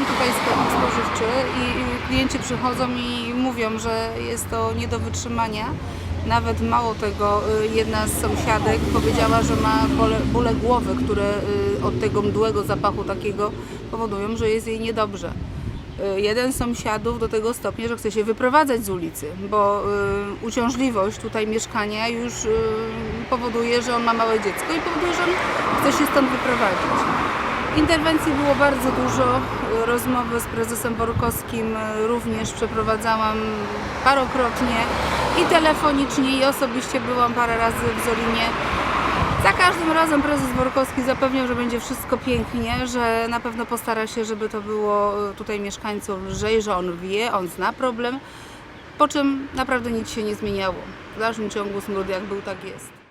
otwierałam tutaj sklepik spożywczy i klienci przychodzą i mówią, że jest to nie do wytrzymania. Nawet mało tego, y, jedna z sąsiadek powiedziała, że ma bole, bóle głowy, które y, od tego mdłego zapachu takiego powodują, że jest jej niedobrze. Y, Jeden z sąsiadów do tego stopnia, że chce się wyprowadzać z ulicy, bo uciążliwość tutaj mieszkania już powoduje, że on ma małe dziecko i powoduje, że on chce się stąd wyprowadzić. Interwencji było bardzo dużo. Rozmowy z prezesem Borkowskim również przeprowadzałam parokrotnie i telefonicznie i osobiście byłam parę razy w Zolinie. Za każdym razem prezes Borkowski zapewniał, że będzie wszystko pięknie, że na pewno postara się, żeby to było y, tutaj mieszkańcom lżej, że on wie, on zna problem, po czym naprawdę nic się nie zmieniało. W dalszym ciągu smród jak był, tak jest.